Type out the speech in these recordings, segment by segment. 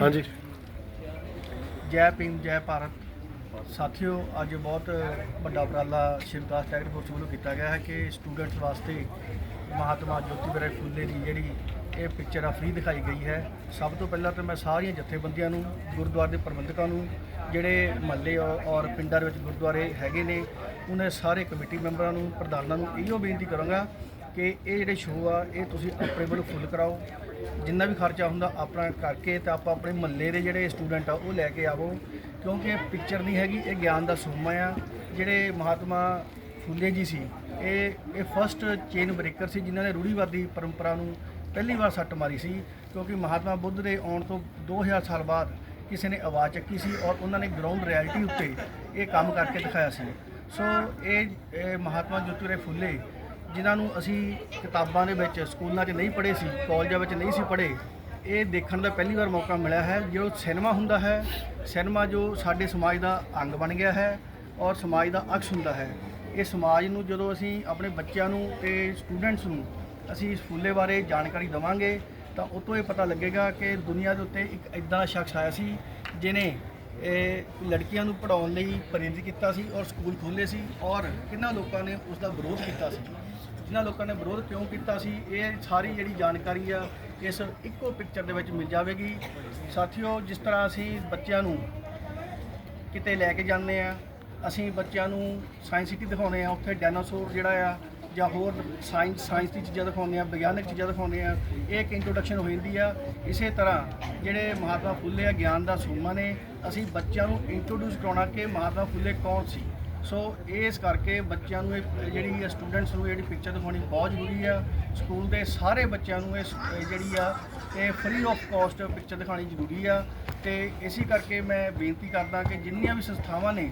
ਹਾਂਜੀ। ਜੈ ਭੀਮ, ਜੈ ਭਾਰਤ। ਸਾਥੀਓ, ਅੱਜ ਬਹੁਤ ਵੱਡਾ ਉਪਰਾਲਾ ਸ਼ਿਵਦਾਸ ਟੈਗਰ ਫੋਰਸ ਵੱਲੋਂ ਕੀਤਾ ਗਿਆ ਹੈ ਕਿ ਸਟੂਡੈਂਟਸ ਵਾਸਤੇ ਮਹਾਤਮਾ ਜੋਤੀ ਜੋਤੀਬਾ ਫੂਲੇ ਦੀ ਜਿਹੜੀ ਇਹ ਪਿਕਚਰ ਆ ਫ੍ਰੀ ਦਿਖਾਈ ਗਈ ਹੈ। ਸਭ ਤੋਂ ਪਹਿਲਾਂ ਤਾਂ ਮੈਂ ਸਾਰੀਆਂ ਜਥੇਬੰਦੀਆਂ ਨੂੰ, ਗੁਰਦੁਆਰੇ ਦੇ ਪ੍ਰਬੰਧਕਾਂ ਨੂੰ, ਜਿਹੜੇ ਮਹੱਲੇ ਔਰ ਔਰ ਪਿੰਡਾਂ ਦੇ ਵਿੱਚ ਗੁਰਦੁਆਰੇ ਹੈਗੇ ਨੇ, ਉਹਨਾਂ ਸਾਰੇ ਕਮੇਟੀ ਮੈਂਬਰਾਂ ਨੂੰ, ਪ੍ਰਧਾਨਾਂ ਨੂੰ ਇਹੋ ਬੇਨਤੀ ਕਰਾਂਗਾ ਕਿ ਇਹ ਜਿਹੜੇ ਸ਼ੋਅ ਆ, ਇਹ ਤੁਸੀਂ ਆਪਣੇ ਵੱਲੋਂ ਫੁੱਲ ਕਰਾਓ। ਜਿੰਨਾ ਵੀ ਖਰਚਾ ਹੁੰਦਾ, ਆਪਣਾ ਕਰਕੇ ਤਾਂ ਆਪਾਂ ਆਪਣੇ ਮਹੱਲੇ ਦੇ ਜਿਹੜੇ ਸਟੂਡੈਂਟ ਆ, ਉਹ ਲੈ ਕੇ ਆਵੋ। ਕਿਉਂਕਿ ਇਹ ਪਿਕਚਰ ਨਹੀਂ ਹੈਗੀ, ਇਹ ਗਿਆਨ ਦਾ ਸੋਮਾ ਆ। ਜਿਹੜੇ ਮਹਾਤਮਾ ਫੁੱਲੇ ਜੀ ਸੀ, ਇਹ ਇਹ ਫਸਟ ਚੇਨ ਬ੍ਰੇਕਰ ਸੀ, ਜਿਨ੍ਹਾਂ ਨੇ ਰੂੜੀਵਾਦੀ ਪਰੰਪਰਾ ਨੂੰ ਪਹਿਲੀ ਵਾਰ ਸੱਟ ਮਾਰੀ ਸੀ। ਕਿਉਂਕਿ ਮਹਾਤਮਾ ਬੁੱਧ ਦੇ ਆਉਣ ਤੋਂ 2000 ਸਾਲ ਬਾਅਦ ਕਿਸੇ ਨੇ ਆਵਾਜ਼ ਚੱਕੀ ਸੀ ਔਰ ਉਹਨਾਂ ਨੇ ਗਰਾਊਂਡ ਰਿਐਲਿਟੀ ਉੱਤੇ ਇਹ ਕੰਮ ਕਰਕੇ ਦਿਖਾਇਆ ਸੀ। ਸੋ ਇਹ ਇਹ ਮਹਾਤਮਾ ਜੋਤੀਰਾਏ ਫੁੱਲੇ ਜਿਨ੍ਹਾਂ ਨੂੰ ਅਸੀਂ ਕਿਤਾਬਾਂ ਦੇ ਵਿੱਚ ਸਕੂਲਾਂ 'ਚ ਨਹੀਂ ਪੜ੍ਹੇ ਸੀ, ਕਾਲਜਾਂ ਵਿੱਚ ਨਹੀਂ ਸੀ ਪੜ੍ਹੇ, ਇਹ ਦੇਖਣ ਦਾ ਪਹਿਲੀ ਵਾਰ ਮੌਕਾ ਮਿਲਿਆ ਹੈ। ਜੋ ਸਿਨੇਮਾ ਹੁੰਦਾ ਹੈ, ਸਿਨੇਮਾ ਜੋ ਸਾਡੇ ਸਮਾਜ ਦਾ ਅੰਗ ਬਣ ਗਿਆ ਹੈ ਔਰ ਸਮਾਜ ਦਾ ਅਕਸ ਹੁੰਦਾ ਹੈ। ਇਹ ਸਮਾਜ ਨੂੰ ਜਦੋਂ ਅਸੀਂ ਆਪਣੇ ਬੱਚਿਆਂ ਨੂੰ ਤੇ ਸਟੂਡੈਂਟਸ ਨੂੰ ਅਸੀਂ ਇਸ ਫੁੱਲੇ ਬਾਰੇ ਜਾਣਕਾਰੀ ਦੇਵਾਂਗੇ ਤਾਂ ਉਹ ਤੋਂ ਇਹ ਪਤਾ ਲੱਗੇਗਾ ਕਿ ਦੁਨੀਆ ਦੇ ਉੱਤੇ ਇੱਕ ਇਦਾਂ ਸ਼ਖਸ ਆਇਆ ਸੀ ਜਿਨੇ ਇਹ ਲੜਕੀਆਂ ਨੂੰ ਪੜਾਉਣ ਲਈ ਪ੍ਰੇਰਿਤ ਕੀਤਾ ਸੀ ਔਰ ਸਕੂਲ ਖੋਲ੍ਹੇ ਸੀ ਔਰ ਕਿੰਨਾ ਲੋਕਾਂ ਨੇ ਉਸ ਦਾ ਵਿਰੋਧ ਕੀਤਾ ਸੀ। ਜਿਨ੍ਹਾਂ ਲੋਕਾਂ ਨੇ ਵਿਰੋਧ ਕਿਉਂ ਕੀਤਾ ਸੀ? ਇਹ ਸਾਰੀ ਜਿਹੜੀ ਜਾਣਕਾਰੀ ਆ, ਇਸ ਇੱਕੋ ਪਿਕਚਰ ਦੇ ਵਿੱਚ ਮਿਲ ਜਾਵੇਗੀ। ਸਾਥੀਓ, ਜਿਸ ਤਰ੍ਹਾਂ ਅਸੀਂ ਬੱਚਿਆਂ ਨੂੰ ਕਿਤੇ ਲੈ ਕੇ ਜਾਂਦੇ ਆ, ਅਸੀਂ ਬੱਚਿਆਂ ਨੂੰ ਸਾਇੰਸ ਸਿਟੀ ਦਿਖਾਉਂਦੇ ਆ, ਉੱਥੇ ਡਾਇਨਾਸੌਰ ਜਿਹੜਾ ਆ ਜਾਂ ਹੋਰ ਸਾਇੰਸ ਸਾਇੰਸ ਦੀ ਚੀਜ਼ਾਂ ਦਿਖਾਉਂਦੇ ਆ, ਵਿਗਿਆਨਕ ਚੀਜ਼ਾਂ ਦਿਖਾਉਂਦੇ ਆ, ਇਹ ਇੱਕ ਇੰਟਰੋਡਕਸ਼ਨ ਹੋ ਜਾਂਦੀ ਆ। ਇਸੇ ਤਰ੍ਹਾਂ ਜਿਹੜੇ ਮਹਾਤਮਾ ਫੁੱਲੇ ਆ, ਗਿਆਨ ਦਾ ਸੋਮਾ ਨੇ, ਅਸੀਂ ਬੱਚਿਆਂ ਨੂੰ ਇੰਟਰੋਡਿਊਸ ਕਰਾਉਣਾ ਕਿ ਮਹਾਤਮਾ ਫੁੱਲੇ ਕੌਣ ਸੀ। ਸੋ ਇਸ ਕਰਕੇ ਬੱਚਿਆਂ ਨੂੰ ਇਹ ਜਿਹੜੀ ਸਟੂਡੈਂਟਸ ਨੂੰ ਜਿਹੜੀ ਪਿਕਚਰ ਦਿਖਾਉਣੀ ਬਹੁਤ ਜ਼ਰੂਰੀ ਆ। ਸਕੂਲ ਦੇ ਸਾਰੇ ਬੱਚਿਆਂ ਨੂੰ ਇਹ ਜਿਹੜੀ ਆ, ਇਹ ਫ੍ਰੀ ਆਫ ਕਾਸਟ ਪਿਕਚਰ ਦਿਖਾਉਣੀ ਜ਼ਰੂਰੀ ਆ। ਤੇ ਇਸੇ ਕਰਕੇ ਮੈਂ ਬੇਨਤੀ ਕਰਦਾ ਕਿ ਜਿੰਨੀਆਂ ਵੀ ਸੰਸਥਾਵਾਂ ਨੇ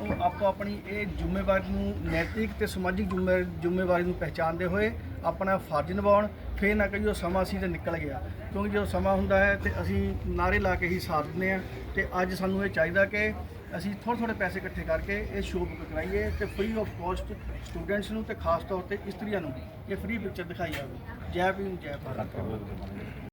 ਉਹ ਆਪੋ ਆਪਣੀ ਇਹ ਜ਼ਿੰਮੇਵਾਰੀ ਨੂੰ ਨੈਤਿਕ ਤੇ ਸਮਾਜਿਕ ਜ਼ਿੰਮੇ- ਜ਼ਿੰਮੇਵਾਰੀ ਨੂੰ ਪਹਿਚਾਣਦੇ ਹੋਏ ਆਪਣਾ ਫਰਜ਼ ਨਿਭਾਉਣ, ਫੇਰ ਨਾ ਕਹੀਓ ਸਮਾਂ ਸੀ ਤੇ ਨਿਕਲ ਗਿਆ। ਕਿਉਂਕਿ ਜਦੋਂ ਸਮਾਂ ਹੁੰਦਾ ਹੈ ਤੇ ਅਸੀਂ ਨਾਰੇ ਲਾ ਕੇ ਹੀ ਸਾਥ ਦਿੰਦੇ ਆ ਤੇ ਅੱਜ ਸਾਨੂੰ ਇਹ ਚਾਹੀਦਾ ਕਿ ਅਸੀਂ ਥੋੜ੍ਹੇ ਥੋੜ੍ਹੇ ਪੈਸੇ ਇਕੱਠੇ ਕਰਕੇ ਇਹ ਸ਼ੋਅ ਬੁੱਕ ਕਰਾਈਏ ਤੇ ਫ੍ਰੀ ਆਫ ਕਾਸਟ ਸਟੂਡੈਂਟਸ ਨੂੰ ਤੇ ਖਾਸ ਤੌਰ ਤੇ ਇਸਤਰੀਆਂ ਨੂੰ ਇਹ ਫ੍ਰੀ ਪਿਕਚਰ ਦਿਖਾਈ ਜਾਵੇ। ਜੈ ਭੀਮ, ਜੈ ਭਾਰਤ।